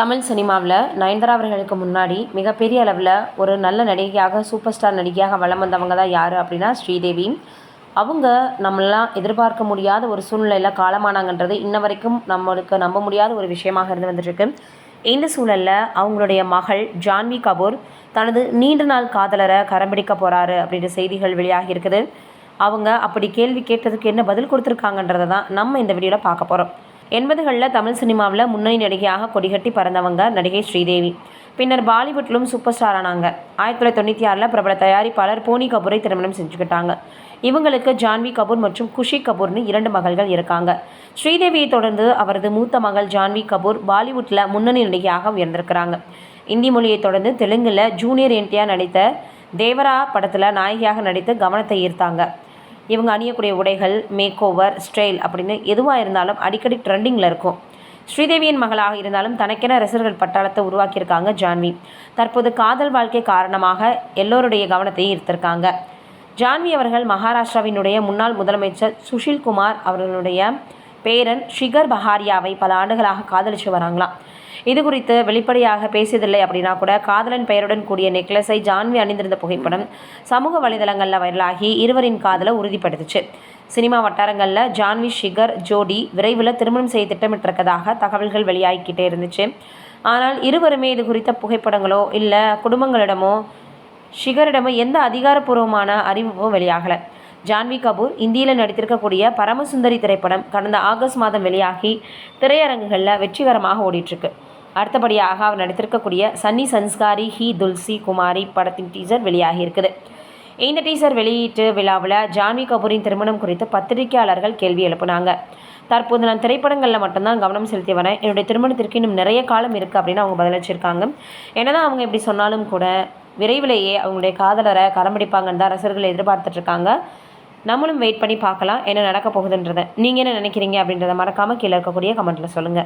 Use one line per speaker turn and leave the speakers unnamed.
தமிழ் சினிமாவில் நயன்தாரா அவர்களுக்கு முன்னாடி மிகப்பெரிய அளவில் ஒரு நல்ல நடிகையாக சூப்பர் ஸ்டார் நடிகையாக வளம் வந்தவங்க தான் யார் அப்படின்னா ஸ்ரீதேவி. அவங்க நம்மளாம் எதிர்பார்க்க முடியாத ஒரு சூழ்நிலையில் காலமானாங்கன்றது இன்ன வரைக்கும் நம்மளுக்கு நம்ப முடியாத ஒரு விஷயமாக இருந்து வந்துட்டுருக்கு இந்த சூழலில் அவங்களுடைய மகள் ஜான்வி கபூர் தனது நீண்ட நாள் காதலரை கரம்பிடிக்க போகிறாரு அப்படின்ற செய்திகள் வெளியாகி இருக்குது. அவங்க அப்படி கேள்வி கேட்டதுக்கு என்ன பதில் கொடுத்துருக்காங்கன்றதை தான் நம்ம இந்த வீடியோவில் பார்க்க போகிறோம் எண்பதுகளில் தமிழ் சினிமாவில் முன்னணி நடிகையாக கொடிகட்டி பறந்தவங்க நடிகை ஸ்ரீதேவி. பின்னர் பாலிவுட்லும் சூப்பர் ஸ்டார் ஆனாங்க. ஆயிரத்தி தொள்ளாயிரத்தி தொண்ணூற்றி ஆறில் பிரபல தயாரிப்பாளர் போனி கபூரை திருமணம் செஞ்சுக்கிட்டாங்க. இவங்களுக்கு ஜான்வி கபூர் மற்றும் குஷி கபூர்னு இரண்டு மகள்கள் இருக்காங்க. ஸ்ரீதேவியை தொடர்ந்து அவரது மூத்த மகள் ஜான்வி கபூர் பாலிவுட்டில் முன்னணி நடிகையாக உயர்ந்திருக்கிறாங்க. இந்தி மொழியை தொடர்ந்து தெலுங்கில் ஜூனியர் என்டிஆர் நடித்த தேவரா படத்தில் நாயகியாக நடித்து கவனத்தை ஈர்த்தாங்க. இவங்க அணியக்கூடிய உடைகள் மேக் ஓவர் ஸ்டைல் அப்படின்னு எதுவாக இருந்தாலும் அடிக்கடி ட்ரெண்டிங்கில் இருக்கும். ஸ்ரீதேவியின் மகளாக இருந்தாலும் தனக்கென ரசிகர்கள் பட்டாளத்தை உருவாக்கியிருக்காங்க ஜான்வி. தற்போது காதல் வாழ்க்கை காரணமாக எல்லோருடைய கவனத்தையும் ஈர்த்திருக்காங்க. ஜான்வி அவர்கள் மகாராஷ்டிராவினுடைய முன்னாள் முதலமைச்சர் சுஷில் குமார் அவர்களுடைய பேரன் ஷிகர் பஹாரியாவை பல ஆண்டுகளாக காதலிச்சு வராங்களாம். இது குறித்து வெளிப்படையாக பேசியதில்லை அப்படின்னா கூட காதலன் பெயருடன் கூடிய நெக்லஸை ஜான்வி அணிந்திருந்த புகைப்படம் சமூக வலைதளங்களில் வைரலாகி இருவரின் காதலை உறுதிப்படுத்துச்சு. சினிமா வட்டாரங்களில் ஜான்வி ஷிகர் ஜோடி விரைவில் திருமணம் செய்ய திட்டமிட்டிருக்கதாக தகவல்கள் வெளியாகிக்கிட்டே இருந்துச்சு. ஆனால் இருவருமே இது குறித்த புகைப்படங்களோ இல்லை குடும்பங்களிடமோ ஷிகரிடமோ எந்த அதிகாரப்பூர்வமான அறிவிப்பும் வெளியாகலை. ஜான்வி கபூர் இந்தியில் நடித்திருக்கக்கூடிய பரமசுந்தரி திரைப்படம் கடந்த ஆகஸ்ட் மாதம் வெளியாகி திரையரங்குகளில் வெற்றிகரமாக ஓடிட்டுருக்கு அடுத்தபடியாக அவர் நடித்திருக்கக்கூடிய சன்னி சன்ஸ்காரி ஹி துல்சி குமாரி படத்தின் டீசர் வெளியாகி இருக்குது இந்த டீசர் வெளியீட்டு விழாவில் ஜான்வி கபூரின் திருமணம் குறித்து பத்திரிகையாளர்கள் கேள்வி எழுப்பினாங்க. தற்போது நான் திரைப்படங்களில் மட்டும்தான் கவனம் செலுத்தி வரேன். என்னுடைய திருமணத்திற்கு இன்னும் நிறைய காலம் இருக்குது அப்படின்னு அவங்க பதிலளிச்சிருக்காங்க. என்னதான் அவங்க இப்படி சொன்னாலும் கூட விரைவிலேயே அவங்களுடைய காதலரை கரம்பிடிப்பாங்கன்னு தான் ரசிகர்கள் எதிர்பார்த்துட்ருக்காங்க நம்மளும் வெயிட் பண்ணி பார்க்கலாம் என்ன நடக்க போகுதுன்றதை. நீங்கள் என்ன நினைக்கிறீங்க அப்படின்றத மறக்காமல் கீழே இருக்கக்கூடிய கமெண்ட்டில் சொல்லுங்கள்